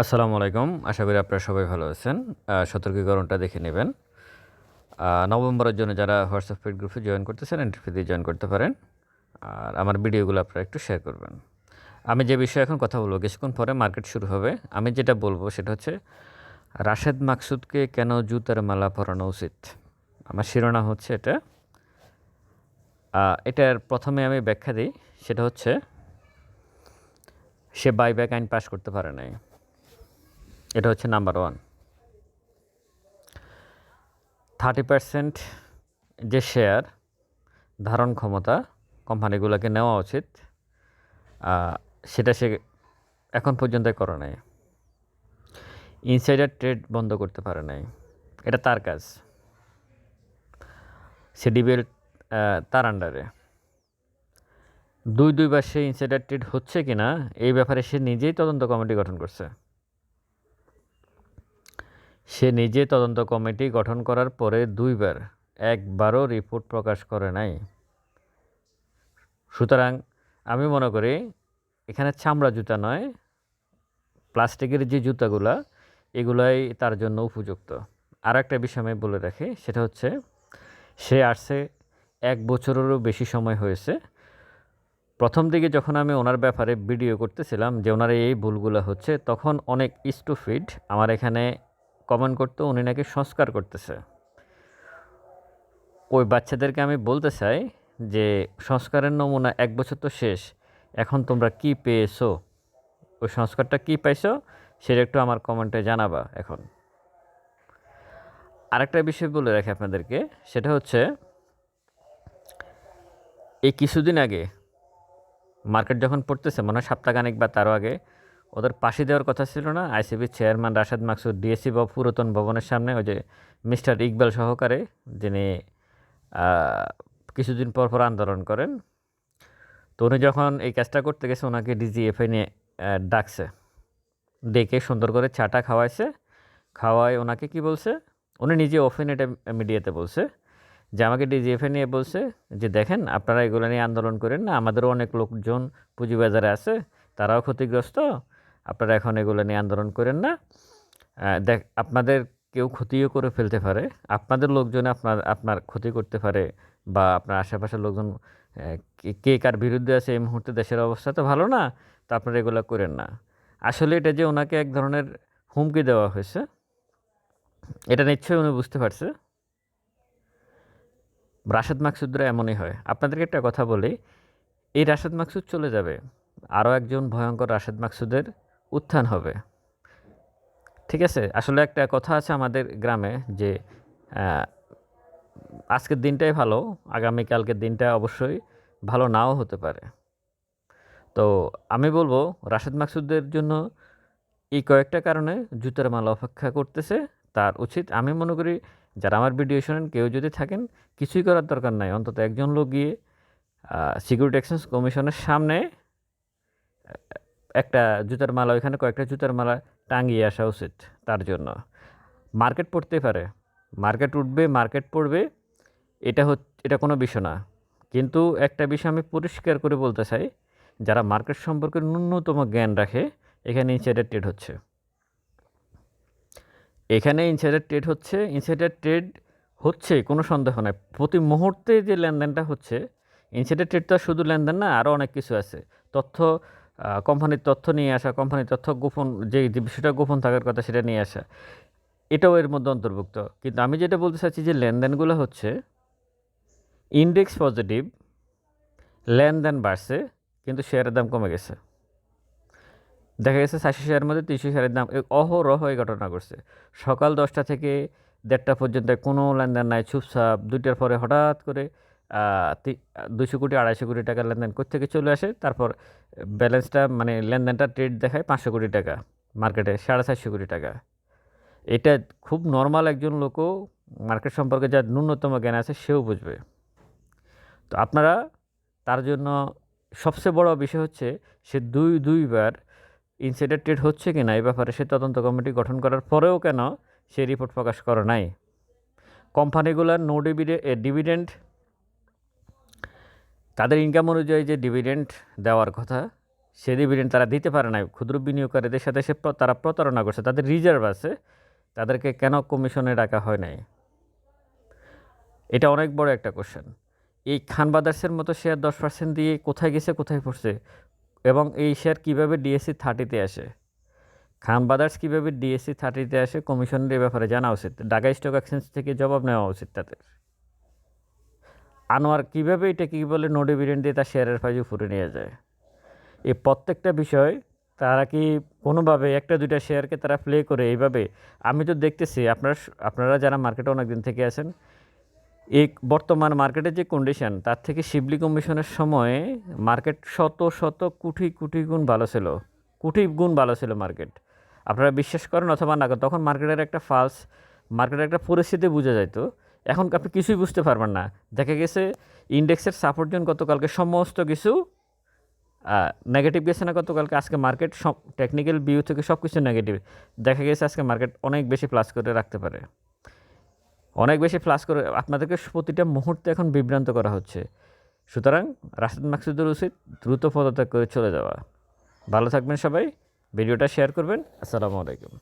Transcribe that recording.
আসসালামু আলাইকুম। আশা করি আপনারা সবাই ভালো আছেন। সতর্কীকরণটা দেখে নেবেন। নভেম্বরের জন্য যারা হোয়াটসঅ্যাপ পেড গ্রুপে জয়েন করতেছেন এন্ট্রি দিয়ে জয়েন করতে পারেন। আর আমার ভিডিওগুলো আপনারা একটু শেয়ার করবেন। আমি যে বিষয়ে এখন কথা বলব, কিছুক্ষণ পরে মার্কেট শুরু হবে। আমি যেটা বলব সেটা হচ্ছে, রাশেদ মাকসুদকে কেন জুতার মালা পরানো উচিত? আমার শিরোনাম হচ্ছে এটা। এটার প্রথমে আমি ব্যাখ্যা দিই। সেটা হচ্ছে, সে বাইব্যাক আইন পাশ করতে পারে নাই। এটা হচ্ছে নাম্বার ওয়ান থার্টি পার্সেন্ট যে শেয়ার ধারণ ক্ষমতা কোম্পানিগুলোকে নেওয়া উচিত সেটা সে এখন পর্যন্ত করে নাই। ইনসাইডার ট্রেড বন্ধ করতে পারে নাই। এটা তার কাজ। সে ডিবিএল তার আন্ডারে দুই দুই দুইবার সে ইনসাইডার ট্রেড হচ্ছে কি না এই ব্যাপারে সে নিজেই তদন্ত কমিটি গঠন করছে। সে নিজে তদন্ত কমিটি গঠন করার পরে দুইবার একবারও রিপোর্ট প্রকাশ করে নাই। সুতরাং আমি মনে করি এখানে চামড়া জুতা নয়, প্লাস্টিকের যে জুতাগুলা, এগুলাই তার জন্য উপযুক্ত। আর একটা বিষয় আমি বলে রাখি, সেটা হচ্ছে সে আসছে এক বছরেরও বেশি সময় হয়েছে। প্রথম দিকে যখন আমি ওনার ব্যাপারে ভিডিও করতেছিলাম যে ওনার এই ভুলগুলো হচ্ছে, তখন অনেক স্টুফিড আমার এখানে কমেন্ট করতো, উনি নাকি সংস্কার করতেছে। ওই বাচ্চাদেরকে আমি বলতে চাই যে, সংস্কারের নমুনা এক বছর তো শেষ, এখন তোমরা কি পেয়েছ? ওই সংস্কারটা কি পাইছো? সেটা একটু আমার কমেন্টে জানাবা এখন। আরেকটা বিষয় বলে রাখি আপনাদেরকে, সেটা হচ্ছে, এই কিছুদিন আগে, মার্কেট যখন পড়তেছে, মনে হয় সপ্তাহখানেক বা তারও আগে ওদের পাশে দেওয়ার কথা ছিল না। আইসিবির চেয়ারম্যান রাশাদ মাকসুদ, ডিএসসি বা পুরাতন ভবনের সামনে ওই যে মিস্টার ইকবাল সহকারে যিনি কিছুদিন পর পর আন্দোলন করেন। তো উনি যখন এই কাজটা করতে গেছে, ওনাকে ডিজিএফআই নিয়ে ডাকছে। ডেকে সুন্দর করে চাটা খাওয়াইছে। খাওয়ায় ওনাকে কি বলছে? উনি নিজে ওপেন এটা মিডিয়াতে বলছে যে, আমাকে ডিজিএফএ নিয়ে বলছে যে, দেখেন, আপনারা এগুলো নিয়ে আন্দোলন করেন না। আমাদেরও অনেক লোকজন পুঁজিবাজারে আছে। তারাও ক্ষতিগ্রস্ত। আপনারা এখন এগুলো নিয়ে আন্দোলন করেন না। দেখ, আপনাদের কেউ ক্ষতিও করে ফেলতে পারে। আপনাদের লোকজন আপনার আপনার ক্ষতি করতে পারে বা আপনার আশেপাশের লোকজন কে- কার বিরুদ্ধে আছে এই মুহূর্তে দেশের অবস্থা তো ভালো না, তো আপনারা এগুলো করেন না। আসলে এটা যে ওনাকে এক ধরনের হুমকি দেওয়া হয়েছে, এটা নিশ্চয়ই উনি বুঝতে পারছে। রাশেদ মাকসুদরা এমনই হয়। আপনাদেরকে একটা কথা বলি, এই রাশেদ মাকসুদ চলে যাবে। আরও একজন ভয়ঙ্কর রাশেদ মাকসুদের উত্থান হবে। ঠিক আছে? আসলে একটা কথা আছে আমাদের গ্রামে যে আজকের দিনটাই ভালো, আগামীকালকের দিনটা অবশ্যই ভালো নাও হতে পারে। তো আমি বলব, রাশেদ মাকসুদের জন্য এই কয়েকটা কারণে জুতার মাল অপেক্ষা করতেছে। তার উচিত, আমি মনে করি, যারা আমার ভিডিও শোনেন, কেউ যদি থাকেন, কিছুই করার দরকার নাই। অন্তত একজন লোক গিয়ে সিকিউরিটি এক্সচেঞ্জ কমিশনের সামনে একটা জুতার মালা, ওইখানে কয়েকটা জুতার মালা টাঙিয়ে আসা উচিত তার জন্য। মার্কেট পড়তে পারে। মার্কেট উঠবে, মার্কেট পড়বে, এটা হচ্ছে এটা কোনো বিষয় না। কিন্তু একটা বিষয় আমি পরিষ্কার করে বলতে চাই, যারা মার্কেট সম্পর্কে ন্যূনতম জ্ঞান রাখে, এখানে ইনসাইডার ট্রেড হচ্ছে। এখানে ইনসাইডার ট্রেড হচ্ছে, ইনসাইডার ট্রেড হচ্ছে, কোনো সন্দেহ নাই। প্রতি মুহূর্তে যে লেনদেনটা হচ্ছে, ইনসাইডার ট্রেড তো শুধু লেনদেন না আরও অনেক কিছু আছে। তথ্য কোম্পানির তথ্য নিয়ে আসা, কোম্পানির তথ্য গোপন যে বিষয়টা গোপন থাকার কথা সেটা নিয়ে আসা, এটাও এর মধ্যে অন্তর্ভুক্ত। কিন্তু আমি যেটা বলতে চাচ্ছি যে লেনদেনগুলো হচ্ছে ইন্ডেক্স পজিটিভ লেনদেন বাড়ছে, কিন্তু শেয়ারের দাম কমে গেছে। দেখা গেছে চারশো শেয়ারের মধ্যে তিনশো শেয়ারের দাম অহরহ এই ঘটনা ঘটছে। সকাল দশটা থেকে দেড়টা পর্যন্ত কোনো লেনদেন নাই, চুপচাপ, দুইটার পরে হঠাৎ করে দুশো কোটি, আড়াইশো কোটি টাকা লেনদেন থেকে চলে আসে? তারপর, ব্যালেন্সটা মানে লেনদেনটা ট্রেড দেখায় পাঁচশো কোটি টাকা মার্কেটে সাড়ে চারশো কোটি টাকা। এটা খুব নর্মাল একজন লোকও মার্কেট সম্পর্কে যার ন্যূনতম জ্ঞান আছে, সেও বুঝবে। তো আপনারা, তার জন্য সবচেয়ে বড় বিষয় হচ্ছে, সে দুই, দুইবার ইনসাইডার ট্রেড হচ্ছে কি না এই ব্যাপারে সে তদন্ত কমিটি গঠন করার পরেও কেন সে রিপোর্ট প্রকাশ করে নাই? কোম্পানিগুলোর নো ডিভিডেন্ড তাদের ইনকাম অনুযায়ী যে ডিভিডেন্ড দেওয়ার কথা, সে ডিভিডেন্ড তারা দিতে পারে না ক্ষুদ্র বিনিয়োগকারীদের সাথে সে তারা প্রতারণা করছে। তাদের রিজার্ভ আছে, তাদেরকে কেন কমিশনে ডাকা হয় নাই? এটা অনেক বড় একটা কোশ্চেন এই খান ব্রাদার্সের মতো শেয়ার দশ পার্সেন্ট দিয়ে কোথায় গেছে, কোথায় পড়ছে? এবং এই শেয়ার কীভাবে ডিএসসি থার্টিতে আসে? খান ব্রাদার্স কীভাবে ডিএসসি থার্টিতে আসে? কমিশনের ব্যাপারে জানা উচিত। ঢাকা স্টক এক্সচেঞ্জ থেকে জবাব নেওয়া উচিত তাদের। আনোয়ার কীভাবে এটা কী বলে নো ডিভিডেন্ড দিয়ে তার শেয়ারের প্রাইজ উপরে নিয়ে যায়? এই প্রত্যেকটা বিষয় তারা কি কোনোভাবে একটা দুইটা শেয়ারকে তারা প্লে করে এইভাবে? আমি তো দেখতেছি, আপনারা আপনারা যারা মার্কেটে অনেক দিন থেকে আছেন, এই বর্তমান মার্কেটের যে কন্ডিশন তার থেকে শিবলি কমিশনের সময়ে মার্কেট শত শত কোটি কোটি গুণ ভালো ছিল, কোটি গুণ ভালো ছিল মার্কেট। আপনারা বিশ্বাস করেন অথবা না তখন মার্কেটের একটা ফালস মার্কেটের একটা পরিস্থিতি বোঝা যাইতো। এখন আপনি কিছুই বুঝতে পারবেন না। দেখা গেছে, ইন্ডেক্সের সাপোর্ট জোন গতকালকে সমস্ত কিছু নেগেটিভ গেছে না গতকালকে, আজকে মার্কেট সব টেকনিক্যাল ভিউ থেকে সব কিছু নেগেটিভ দেখা গেছে আজকে মার্কেট অনেক বেশি প্লাস করে রাখতে পারে। অনেক বেশি ফ্লাশ করে, আপনাদেরকে প্রতিটা মুহূর্তে এখন বিভ্রান্ত করা হচ্ছে। সুতরাং রাশেদ মাকসুদের উচিত দ্রুত পদত্যাগ করে চলে যাওয়া। ভালো থাকবেন সবাই, ভিডিওটা শেয়ার করবেন। আসসালামু আলাইকুম।